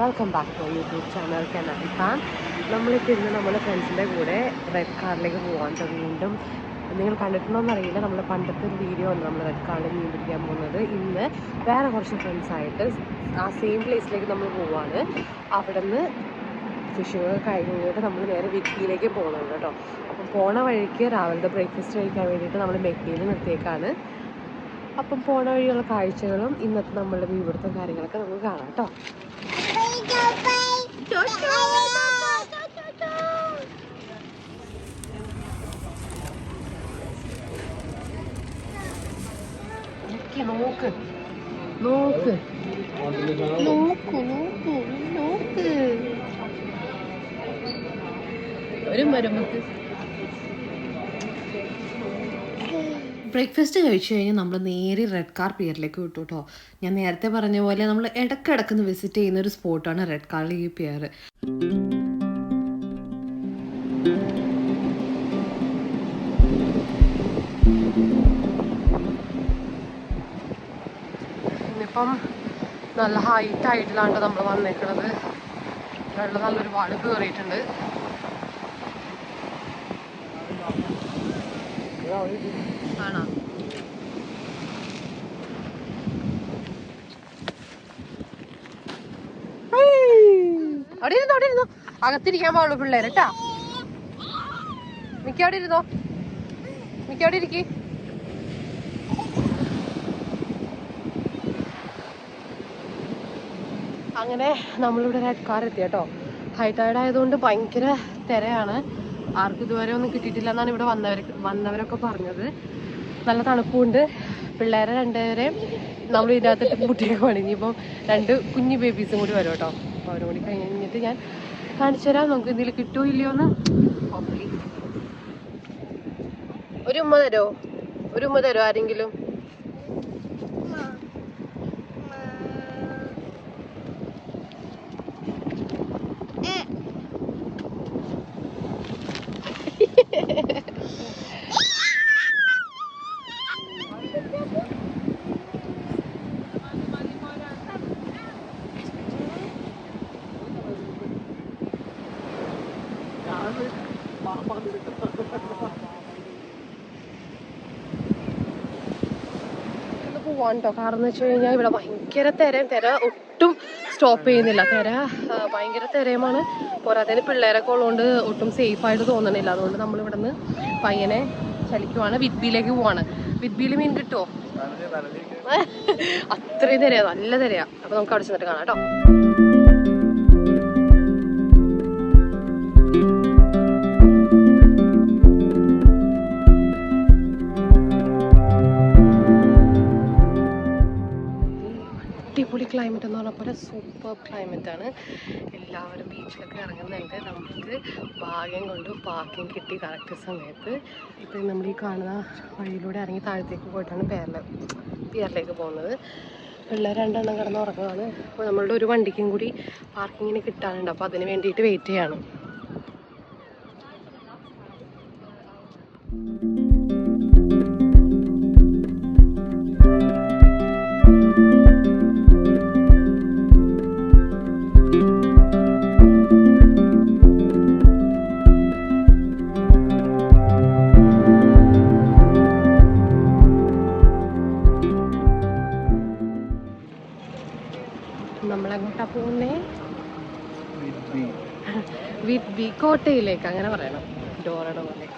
Welcome back to YouTube channel canal ഫാൻ നമ്മളിപ്പോൾ ഇന്ന് നമ്മുടെ ഫ്രണ്ട്സിന്റെ കൂടെ റെഡ് കാറിലേക്ക് പോകാൻ വീണ്ടും നിങ്ങൾ കണ്ടിട്ടുണ്ടോയെന്ന് അറിയില്ല. നമ്മൾ പണ്ടത്തെ ഒരു വീഡിയോ ആണ് നമ്മൾ റെഡ് കാറിൽ മീൻ പിടിക്കാൻ പോകുന്നത്. ഇന്ന് വേറെ കുറച്ച് ഫ്രണ്ട്സായിട്ട് ആ സെയിം പ്ലേസിലേക്ക് നമ്മൾ പോവാണ്. അവിടെ നിന്ന് ഫിഷിങ് കഴിഞ്ഞിട്ട് നമ്മൾ നേരെ വിക്കിയിലേക്ക് പോകുന്നുണ്ട് കേട്ടോ. അപ്പം പോണ വഴിക്ക് രാവിലത്തെ ബ്രേക്ക്ഫാസ്റ്റ് കഴിക്കാൻ വേണ്ടിയിട്ട് നമ്മൾ മെക്കിയിൽ നിർത്തിയേക്കാണ്. അപ്പം പോണ വഴിയുള്ള കാഴ്ചകളും ഇന്നത്തെ നമ്മളുടെ ഇവിടുത്തെ കാര്യങ്ങളൊക്കെ നമുക്ക് കാണാം കേട്ടോ. tchau, pai. Tchau, tchau, tchau, tchau, tchau. Que louca. Louca. Louco, louco, tchau tchau tchau tchau breakfast കഴിച്ചു കഴിഞ്ഞാൽ നമ്മൾ നേരെ റെഡ് കാർ പിയറിലേക്ക് വിട്ടു കേട്ടോ ഞാൻ നേരത്തെ പറഞ്ഞ പോലെ നമ്മൾ ഇടക്കിടക്ക് വിസിറ്റ് ചെയ്യുന്ന ഒരു സ്പോട്ടാണ് റെഡ് കാറിലെ ഈ പിയർ ഇന്നിപ്പം നല്ല ഹൈറ്റ് ആയിട്ടിലാണ് നമ്മൾ വന്നേക്കണത്. വെള്ളം നല്ലൊരു വാട് കയറിയിട്ടുണ്ട് ആണോ അവിടെ ഇരുന്നോ അവിടെ ഇരുന്നോ. അകത്തിരിക്കാൻ പാടുള്ളൂ പിള്ളേര് കേട്ടാ. മിക്കവിടെ ഇരുന്നോ? മിക്ക അവിടെ ഇരിക്കി. അങ്ങനെ നമ്മളിവിടെ റെഡ് കാർ എത്തി കേട്ടോ. ഹൈ ടൈഡ് ആയതുകൊണ്ട് ഭയങ്കര തിരയാണ്. ആർക്കും ഇതുവരെ ഒന്നും കിട്ടിയിട്ടില്ല എന്നാണ് ഇവിടെ വന്നവർ വന്നവരൊക്കെ പറഞ്ഞത്. നല്ല തണുപ്പുണ്ട്. പിള്ളേരെ രണ്ടുപേരെയും നമ്മൾ ഇതിനകത്തിട്ട് കുട്ടിയൊക്കെ ഇനിയിപ്പം രണ്ട് കുഞ്ഞു ബേബീസും കൂടി വരും കേട്ടോ. അപ്പോൾ അവരും കൂടി കഴിഞ്ഞിട്ട് ഞാൻ കാണിച്ചു തരാം. നമുക്ക് എന്തെങ്കിലും കിട്ടുമോ ഇല്ലയോ എന്ന്. ഒരു ഉമ്മ തരോ ഒരു ഉമ്മ തരോ ആരെങ്കിലും? പോവാൻ കേട്ടോ കാരണം എന്ന് വെച്ച് കഴിഞ്ഞാൽ ഇവിടെ ഭയങ്കര തിരയും തിര ഒട്ടും സ്റ്റോപ്പ് ചെയ്യുന്നില്ല. തിര ഭയങ്കര തിരയുമാണ്. പോരാത്തതിന് പിള്ളേരൊക്കെ ഉള്ളതുകൊണ്ട് ഒട്ടും സേഫ് ആയിട്ട് തോന്നണില്ല. അതുകൊണ്ട് നമ്മൾ ഇവിടെ നിന്ന് പയ്യനെ ചലിക്കുവാണ്. വിദ്ബിയിലേക്ക് പോവാണ്. വിദ്ബിയിൽ മീൻ കിട്ടുമോ അത്രയും തിരയാ. നല്ല തിരയാ. അപ്പൊ നമുക്ക് അവിടെ ചെന്നിട്ട് കാണാം കേട്ടോ അടിപൊളി ക്ലൈമറ്റ് എന്ന് പറഞ്ഞ പോലെ സൂപ്പർ ക്ലൈമറ്റ് ആണ്. എല്ലാവരും ബീച്ചിലൊക്കെ ഇറങ്ങുന്നുണ്ട്. നമുക്ക് ഭാഗ്യം കൊണ്ട് പാർക്കിംഗ് കിട്ടി കറക്റ്റ് സമയത്ത്. ഇപ്പം നമ്മൾ ഈ കാണുന്ന വഴിയിലൂടെ ഇറങ്ങി താഴത്തേക്ക് പോയിട്ടാണ് പേരിൽ പിയറിലേക്ക് പോകുന്നത്. പിള്ളേർ രണ്ടെണ്ണം കിടന്ന് ഉറങ്ങുകയാണ് അപ്പോൾ നമ്മളുടെ ഒരു വണ്ടിക്കും കൂടി പാർക്കിങ്ങിന് കിട്ടാനുണ്ട്. അപ്പോൾ അതിന് വേണ്ടിയിട്ട് വെയിറ്റ് ചെയ്യാണ്. നമ്മളെങ്ങോട്ടാ പോകുന്നേ വിത്ത് ബി കോട്ടയിലേക്ക് അങ്ങനെ പറയണം. ഡോറയുടെ പോലെ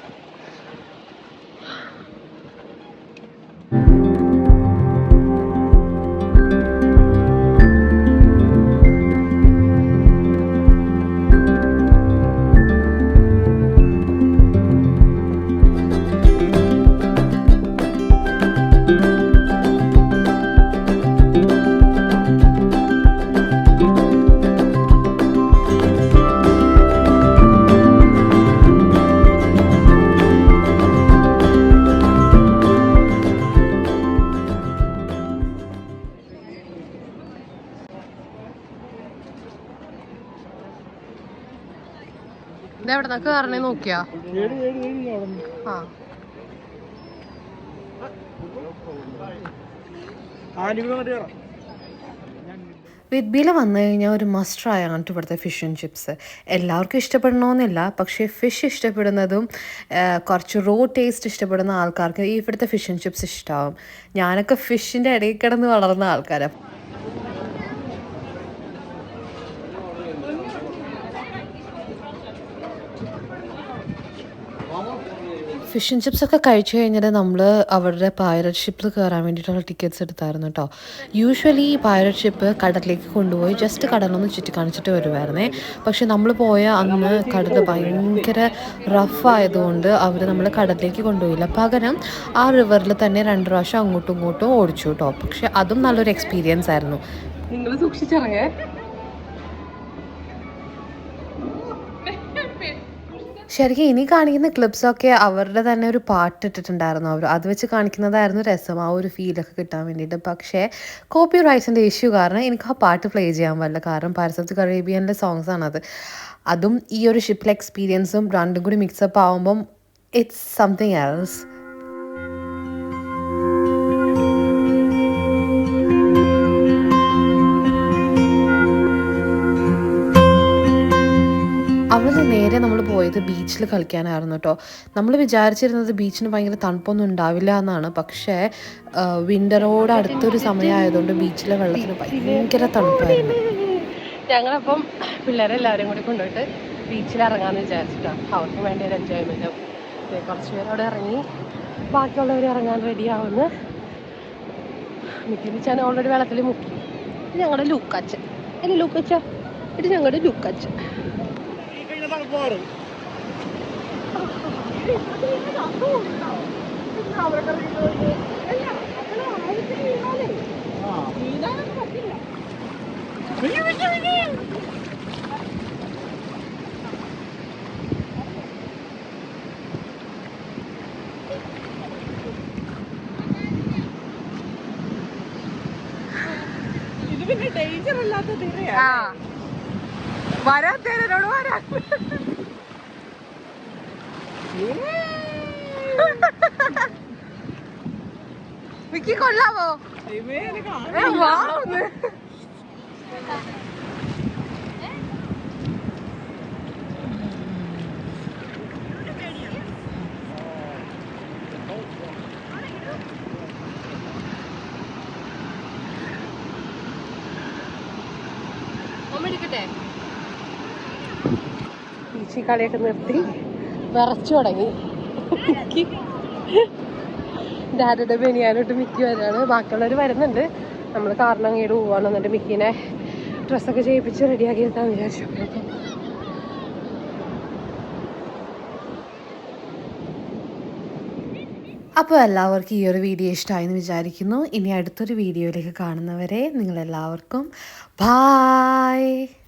ഇതെവിടെ? നിന്നൊക്കെ കയറണേ നോക്കിയാ? ആ. വിദ്ബിയിൽ വന്നു കഴിഞ്ഞാൽ ഒരു മസ്റ്റ് ആയാണ് ഇവിടുത്തെ ഫിഷ് ആൻഡ് ചിപ്സ് എല്ലാവർക്കും ഇഷ്ടപ്പെടണമെന്നില്ല പക്ഷേ ഫിഷ് ഇഷ്ടപ്പെടുന്നതും കുറച്ച് റോ ടേസ്റ്റ് ഇഷ്ടപ്പെടുന്ന ആൾക്കാർക്ക് ഈ ഇവിടുത്തെ ഫിഷ് ആൻഡ് ചിപ്സ് ഇഷ്ടമാവും ഞാനൊക്കെ ഫിഷിന്റെ ഇടയിൽ കിടന്ന് വളർന്ന ആൾക്കാരാണ് ഫിഷ് ആൻഡ് ചിപ്സ് ഒക്കെ കഴിച്ചു കഴിഞ്ഞാൽ നമ്മൾ അവരുടെ പൈററ്റ് ഷിപ്പിൽ കയറാൻ വേണ്ടിയിട്ടുള്ള ടിക്കറ്റ്സ് എടുത്തായിരുന്നു കേട്ടോ യൂഷ്വലി ഈ പൈററ്റ് ഷിപ്പ് കടലിലേക്ക് കൊണ്ടുപോയി ജസ്റ്റ് കടലൊന്ന് ചുറ്റി കാണിച്ചിട്ട് വരുമായിരുന്നേ പക്ഷെ നമ്മൾ പോയ അന്ന് കടൽ ഭയങ്കര റഫ് ആയതുകൊണ്ട് അവർ നമ്മൾ കടലിലേക്ക് കൊണ്ടുപോയില്ല. പകരം ആ റിവറിൽ തന്നെ രണ്ട് പ്രാവശ്യം അങ്ങോട്ടും ഇങ്ങോട്ടും ഓടിച്ചു കേട്ടോ പക്ഷെ അതും നല്ലൊരു എക്സ്പീരിയൻസ് ആയിരുന്നു. നിങ്ങൾ സൂക്ഷിച്ചിറങ്ങേ ശരിക്കും ഇനി കാണിക്കുന്ന ക്ലിപ്സൊക്കെ അവരുടെ തന്നെ ഒരു പാട്ട് ഇട്ടിട്ടുണ്ടായിരുന്നു അവർ അത് വെച്ച് കാണിക്കുന്നതായിരുന്നു രസം. ആ ഒരു ഫീലൊക്കെ കിട്ടാൻ വേണ്ടിയിട്ട്. പക്ഷേ കോപ്പി റൈറ്റ്സിന്റെ ഇഷ്യൂ കാരണം എനിക്ക് ആ പാട്ട് പ്ലേ ചെയ്യാൻ പറ്റില്ല കാരണം പാരസത്ത് കറേബിയന്റെ സോങ്സ് ആണത്. അതും ഈ ഒരു ഷിപ്പിലെ എക്സ്പീരിയൻസും രണ്ടും കൂടി മിക്സപ്പ് ആവുമ്പം ഇറ്റ്സ് സംതിങ് എൽസ് അവിടെ നേരെ നമ്മൾ പോയത് ബീച്ചിൽ കളിക്കാനായിരുന്നു കേട്ടോ നമ്മൾ വിചാരിച്ചിരുന്നത് ബീച്ചിന് ഭയങ്കര തണുപ്പൊന്നും ഉണ്ടാവില്ല എന്നാണ്. പക്ഷേ വിന്ററോട് അടുത്തൊരു സമയമായതുകൊണ്ട് ബീച്ചിലെ വെള്ളത്തിന് ഭയങ്കര തണുപ്പായിരുന്നു. ഞങ്ങളപ്പം പിള്ളേരെ എല്ലാവരും കൂടി കൊണ്ടുപോയിട്ട് ബീച്ചിൽ ഇറങ്ങാമെന്ന് വിചാരിച്ചിട്ടാണ് അവർക്ക് വേണ്ടി ഒരു എൻജോയ്മെന്റ് കുറച്ച് പേര് അവിടെ ഇറങ്ങി. ബാക്കിയുള്ളവർ ഇറങ്ങാൻ റെഡി ആവുന്നു. മിക്കിച്ചാൻ ഓൾറെഡി വെള്ളത്തിൽ മുക്കി. ഞങ്ങളുടെ ലൂക്കാച്ചൻ അല്ലേ ലൂക്കച്ച ഇത് ഞങ്ങളുടെ ലൂക്കാച്ചൻ ഇത് പിന്നെ ഡേഞ്ചർ അല്ലാത്ത തിരയാ. ആ. വരാത്തേനോട് വരാ. വിക്കി കൊള്ളാവോ? ദൈവമേ, എനിക്ക് ഒന്ന്. കളിയൊക്കെ നിർത്തി വിറച്ചു തുടങ്ങി. ഡാഡിയുടെ ബനിയാനോട്ട് മിക്കി വരാണ്. ബാക്കിയുള്ളവർ വരുന്നുണ്ട്. നമ്മൾ കാരണം അങ്ങോട്ട് പോവാണ്. എന്നിട്ട് മിക്കിനെ ഡ്രസ്സൊക്കെ ചെയ്യിപ്പിച്ച് റെഡിയാക്കി എടുത്താന്ന് വിചാരിച്ചു. അപ്പോൾ എല്ലാവർക്കും ഈ ഒരു വീഡിയോ ഇഷ്ടമായി എന്ന് വിചാരിക്കുന്നു. ഇനി അടുത്തൊരു വീഡിയോയിലേക്ക് കാണുന്നവരെ നിങ്ങളെല്ലാവർക്കും ബായ്